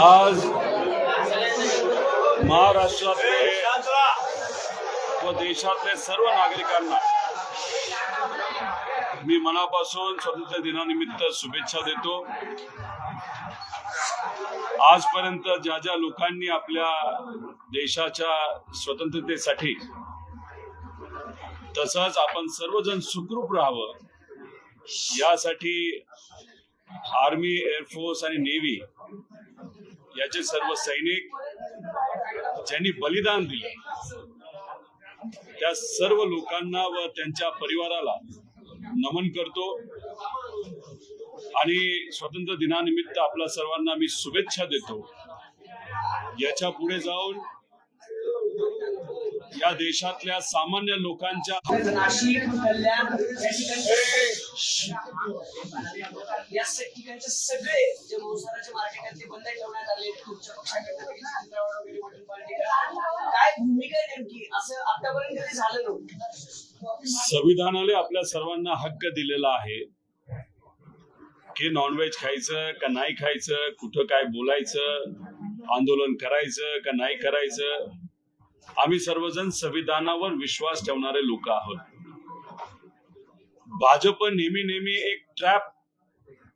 आज महाराष्ट्रातले व देशातले सर्व नागरिकांना मी मनापासून स्वातंत्र्य दिनानिमित्त शुभेच्छा देतो. आजपर्यंत ज्या ज्या लोकांनी आपल्या देशाच्या स्वतंत्रतेसाठी तसंच आपण सर्वजण सुखरूप राहावं यासाठी आर्मी एअरफोर्स आणि नेव्ही याचे सर्व सैनिक ज्यांनी बलिदान दिले त्या सर्व लोकांना व त्यांच्या परिवाराला नमन करतो. आणि स्वातंत्र्य दिनानिमित्त आपल्या सर्वांना मी शुभेच्छा देतो. याच्यापुढे जाऊन या देशातल्या सामान्य लोकांच्या या ठिकाणचे सगळे जे मोसाराचे मार्केट आहेत ते बंद ठेवण्यात आले तुमच्या पक्षाकडनं वगैरे वोटिंग पार्टीकडनं. काय भूमिका आहे नेमकी? असं आतापर्यंत कधी झालं नव्हतं. संविधानाने आपल्या सर्वांना हक्क दिलेला आहे. की नॉनव्हेज खायचं का नाही खायचं कुठं काय बोलायचं आंदोलन करायचं का नाही करायचं आम्ही सर्वजण संविधानावर विश्वास ठेवणारे लोक आहोत. भाजप नेहमी नेहमी एक ट्रॅप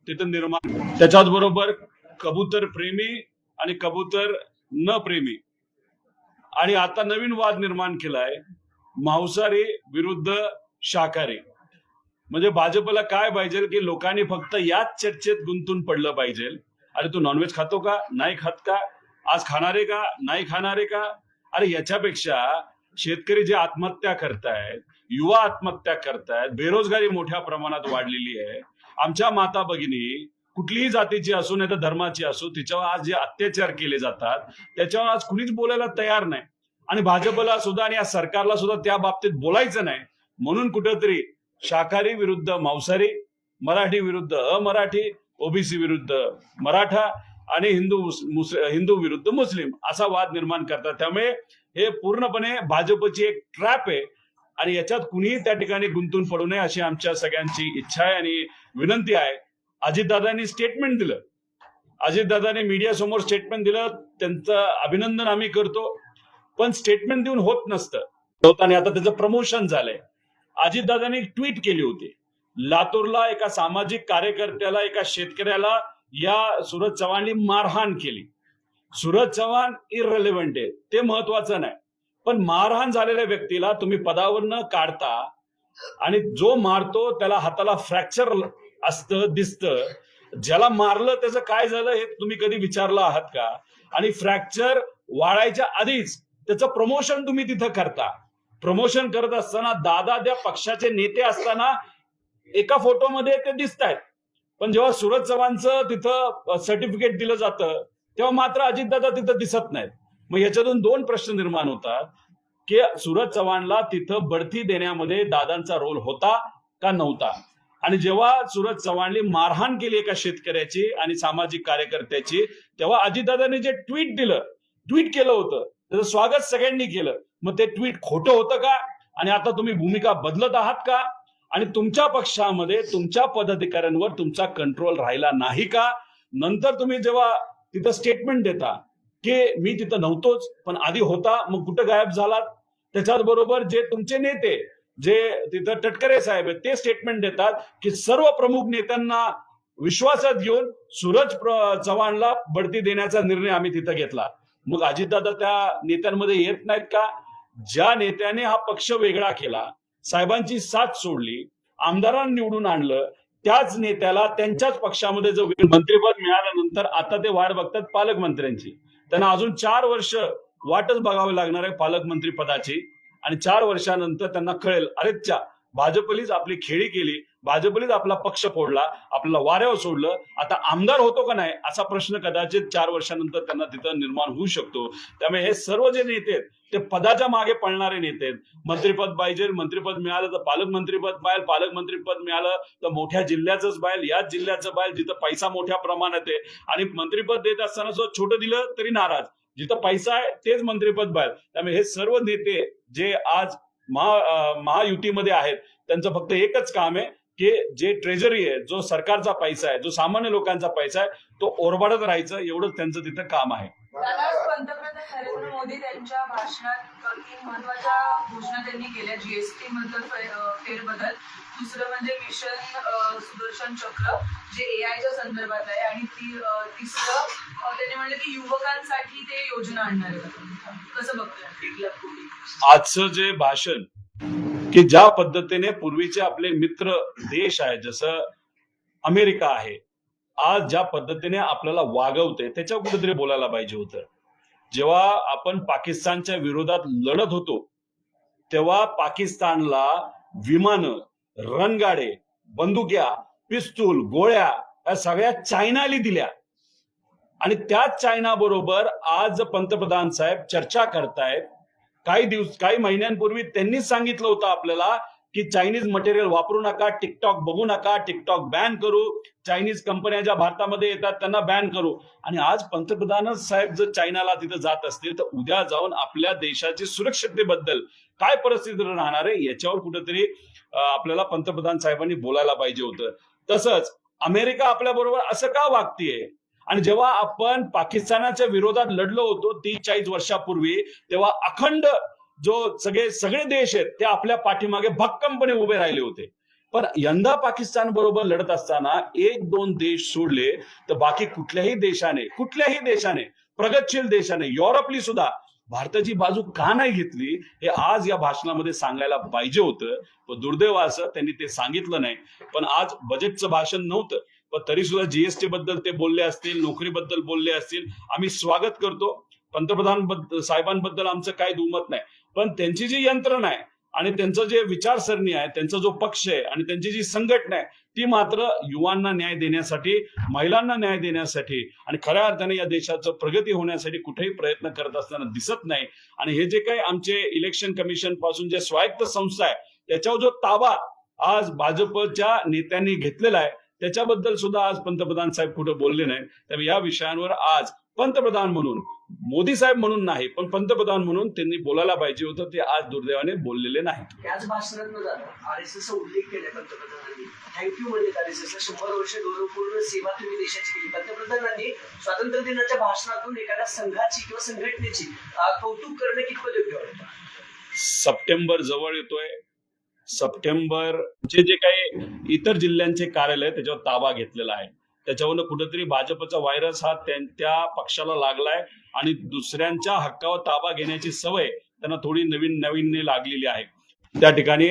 तिथं निर्माण. त्याच्याच बरोबर कबूतर प्रेमी आणि कबूतर न प्रेमी. आणि आता नवीन वाद निर्माण केलाय मांसाहारी विरुद्ध शाकाहारी. म्हणजे भाजपला काय पाहिजे की लोकांनी फक्त याच चर्चेत गुंतून पडलं पाहिजे? अरे तू नॉनव्हेज खातो का? नाही खात का? आज खाणारे का? नाही खाणारे का? अरे याच्यापेक्षा शेतकरी जे आत्महत्या करतायत युवा आत्महत्या करतायत बेरोजगारी मोठ्या प्रमाणात वाढलेली आहे आमच्या माता भगिनी कुठलीही जातीची असो नाही तर धर्माची असो तिच्यावर आज जे अत्याचार केले जातात त्याच्यावर आज कुणीच बोलायला तयार नाही. आणि भाजपला सुद्धा आणि या सरकारला सुद्धा त्या बाबतीत बोलायचं नाही. म्हणून कुठंतरी शाकाहारी विरुद्ध मांसाहारी मराठी विरुद्ध अमराठी ओबीसी विरुद्ध मराठा आणि हिंदू हिंदू विरुद्ध मुस्लिम असा वाद निर्माण करतात. त्यामुळे हे पूर्णपणे भाजपची एक ट्रॅप आहे. आणि याच्यात कुणीही त्या ठिकाणी गुंतून पडू नये अशी आमच्या सगळ्यांची इच्छा आहे. आणि विनंती आहे. अजितदादांनी स्टेटमेंट दिलं. अजितदादाने मीडिया समोर स्टेटमेंट दिलं. त्यांचं अभिनंदन आम्ही करतो. पण स्टेटमेंट देऊन होत नसतं. होता आणि आता त्याचं प्रमोशन झालंय. अजितदादांनी ट्विट केली होती. लातूरला एका सामाजिक कार्यकर्त्याला एका शेतकऱ्याला या सुरज चव्हाणनी मारहाण केली. सुरज चव्हाण इररेलिव्हंट आहे. ते महत्वाचं नाही. पण मारहाण झालेल्या व्यक्तीला तुम्ही पदावर न काढता आणि जो मारतो त्याला हाताला फ्रॅक्चर असतं दिसतं. ज्याला मारलं त्याचं काय झालं हे तुम्ही कधी विचारलं आहात का? आणि फ्रॅक्चर वाढायच्या आधीच त्याचं प्रमोशन तुम्ही तिथं करता. प्रमोशन करत असताना दादा त्या पक्षाचे नेते असताना एका फोटोमध्ये ते दिसत आहेत पण जेव्हा सुरज चव्हाणचं तिथं सर्टिफिकेट दिलं जातं तेव्हा मात्र अजितदादा तिथं दिसत नाहीत. मग याच्यातून दोन प्रश्न निर्माण होतात की सुरज चव्हाणला तिथं बढती देण्यामध्ये दादांचा रोल होता का नव्हता? आणि जेव्हा सुरज चव्हाणने मारहाण केली एका शेतकऱ्याची आणि सामाजिक कार्यकर्त्याची तेव्हा अजितदादांनी जे ट्विट दिलं ट्विट केलं होतं त्याचं स्वागत सगळ्यांनी केलं. मग ते ट्विट खोटं होतं का? आणि आता तुम्ही भूमिका बदलत आहात का? आणि तुमच्या पक्षामध्ये तुमच्या पदाधिकाऱ्यांवर तुमचा कंट्रोल राहिला नाही का? नंतर तुम्ही जेव्हा तिथं स्टेटमेंट देता की मी तिथं नव्हतोच पण आधी होता मग कुठं गायब झालात? त्याच्याच बरोबर जे तुमचे नेते जे तिथं टटकरे साहेब आहेत ते स्टेटमेंट देतात की सर्व प्रमुख नेत्यांना विश्वासात घेऊन सूरज चव्हाणला बढती देण्याचा निर्णय आम्ही तिथं घेतला. मग अजितदादा त्या नेत्यांमध्ये येत नाहीत का? ज्या नेत्याने हा पक्ष वेगळा केला साहेबांची साथ सोडली आमदारांना निवडून आणलं त्याच नेत्याला त्यांच्याच पक्षामध्ये जो मंत्रीपद मिळाल्यानंतर आता ते वाट बघतात पालकमंत्र्यांची. त्यांना अजून चार वर्ष वाटच बघावी लागणार आहे पालकमंत्री पदाची आणि चार वर्षानंतर त्यांना कळेल अरेच्या भाजपलीच आपली खेळी केली भाजपलीच आपला पक्ष फोडला आपल्याला वाऱ्यावर सोडलं आता आमदार होतो का नाही असा प्रश्न कदाचित चार वर्षानंतर त्यांना तिथं निर्माण होऊ शकतो. त्यामुळे हे सर्व जे नेते आहेत ते पदाच्या मागे पळणारे नेते आहेत. मंत्रीपद पाहिजे मंत्रीपद मिळालं तर पालकमंत्रीपद पाहिजे पालकमंत्रीपद मिळालं तर मोठ्या जिल्ह्याचंच पाहिजे याच जिल्ह्याचं पाहिजे जिथं पैसा मोठ्या प्रमाणात आहे. आणि मंत्रीपद देत असताना सुद्धा छोटं दिलं तरी नाराज. जिथं पैसा आहे तेच मंत्रीपद बाहेर त्यामुळे हे सर्व नेते जे आज महा महायुतीमध्ये आहेत त्यांचं फक्त एकच काम आहे की जे ट्रेजरी आहे जो सरकारचा पैसा आहे जो सामान्य लोकांचा पैसा आहे तो ओरबाडत राहायचं एवढंच त्यांचं तिथं काम आहे. पंतप्रधान नरेंद्र मोदी त्यांच्या भाषणात तीन महत्त्वाच्या घोषणा त्यांनी केल्या. जीएसटी मधलं फेरबदल. दुसरं म्हणजे मिशन सुदर्शन चक्र जे एआयच्या संदर्भात आहे. आणि ती तिसरं त्यांनी म्हणलं की युवकांसाठी ते योजना आणणार आहे. कसं बघतोय? आजचं जे भाषण की ज्या पद्धतीने पूर्वीचे आपले मित्र देश आहे जसं अमेरिका आहे आज ज्या पद्धतीने आपल्याला वागवते त्याच्यावर कुठेतरी बोलायला पाहिजे होतं. जेव्हा आपण पाकिस्तानच्या विरोधात लढत होतो तेव्हा पाकिस्तानला विमानं रणगाडे बंदुक्या पिस्तूल गोळ्या या सगळ्या चायनाली दिल्या. आणि त्याच चायना बरोबर आज पंतप्रधान साहेब चर्चा करतायत. काही दिवस काही महिन्यांपूर्वी त्यांनीच सांगितलं होतं आपल्याला की चायनीज मटेरियल वापरू नका टिकटॉक बघू नका टिकटॉक बॅन करू. चायनीज कंपन्या ज्या भारतामध्ये येतात त्यांना बॅन करू. आणि आज पंतप्रधानच साहेब जर चायनाला तिथं जात असतील तर उद्या जाऊन आपल्या देशाची सुरक्षिततेबद्दल काय परिस्थिती राहणार आहे याच्यावर कुठेतरी आपल्याला पंतप्रधान साहेबांनी बोलायला पाहिजे होतं. तसंच अमेरिका आपल्या बरोबर असं का वागतीये? आणि जेव्हा आपण पाकिस्तानाच्या विरोधात लढलो होतो तीस चाळीस वर्षापूर्वी तेव्हा अखंड जो सगळे सगळे देश आहेत ते आपल्या पाठीमागे भक्कमपणे उभे राहिले होते. पण यंदा पाकिस्तान बरोबर लढत असताना एक दोन देश सोडले तर बाकी कुठल्याही देशाने कुठल्याही देशाने प्रगतशील देशाने युरोपली सुद्धा भारताची बाजू का नाही घेतली हे आज या भाषणामध्ये सांगायला पाहिजे होतं. पण दुर्दैव असं त्यांनी ते सांगितलं नाही. पण आज बजेटचं भाषण नव्हतं. पण तरी सुद्धा जीएसटी बद्दल ते बोलले असतील नोकरीबद्दल बोलले असतील. आम्ही स्वागत करतो. पंतप्रधान साहेबांबद्दल आमचं काही दुमत नाही. पण त्यांची जी यंत्रणा आहे आणि त्यांचं जे विचारसरणी आहे त्यांचा जो पक्ष आहे आणि त्यांची जी संघटना आहे ती मात्र युवांना न्याय देण्यासाठी महिलांना न्याय देण्यासाठी आणि खऱ्या अर्थाने या देशाचं प्रगती होण्यासाठी कुठेही प्रयत्न करत असताना दिसत नाही. आणि हे जे काही आमचे इलेक्शन कमिशनपासून जे स्वायत्त संस्था आहे त्याच्यावर जो ताबा आज भाजपच्या नेत्यांनी घेतलेला आहे त्याच्याबद्दल सुद्धा आज पंतप्रधान साहेब कुठं बोलले नाही त्यामुळे या विषयांवर आज पंतप्रधान म्हणून. मोदी साहेब म्हणून नाही पण पंतप्रधान म्हणून त्यांनी बोलायला पाहिजे होतं ते आज दुर्दैवाने बोललेले नाहीत. त्याच आर एस एसचा उल्लेख केलाय पंतप्रधानांनी. थँक्यू म्हणले आर एस एसला. शंभर वर्ष गौरवपूर्ण सेवा तुम्ही देशाची केली. पंतप्रधानांनी स्वातंत्र्य दिनाच्या भाषणातून एखाद्या संघाची किंवा संघटनेची कौतुक करणं कितपत योग्य वाटतं? सप्टेंबर जवळ येतोय. सप्टेंबर चे जे काही इतर जिल्ह्यांचे कार्यालय त्याच्यावर ताबा घेतलेला आहे. त्याच्यावरनं कुठेतरी भाजपचा व्हायरस हा त्या पक्षाला लागलाय आणि दुसऱ्यांच्या हक्कावर ताबा घेण्याची सवय त्यांना थोडी नवीन नवीन लागलेली आहे. त्या ठिकाणी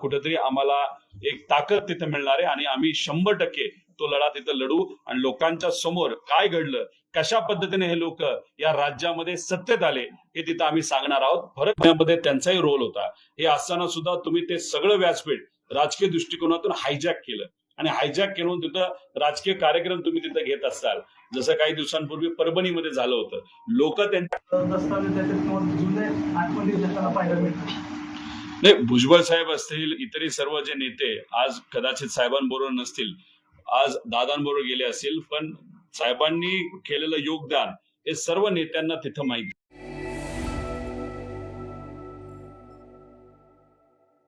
कुठेतरी आम्हाला एक ताकद तिथे मिळणार आहे आणि आम्ही शंभर टक्के तो लढा तिथं लढू आणि लोकांच्या समोर काय घडलं कशा पद्धतीने हे लोक या राज्यामध्ये सत्तेत आले हे तिथं आम्ही सांगणार आहोत. फरक यामध्ये त्यांचाही रोल होता. हे असताना सुद्धा तुम्ही ते सगळं व्यासपीठ राजकीय दृष्टिकोनातून हायजॅक केलं. आणि हायजॅक करून तिथं राजकीय कार्यक्रम तुम्ही तिथं घेत असाल. जसं काही दिवसांपूर्वी परभणीमध्ये झालं होतं. लोक त्यांच्या नाही भुजबळ साहेब असतील इतरही सर्व जे नेते आज कदाचित साहेबांबरोबर नसतील. आज दादांबरोबर गेले असतील पण साहेबांनी केलेलं योगदान हे सर्व नेत्यांना तिथं माहिती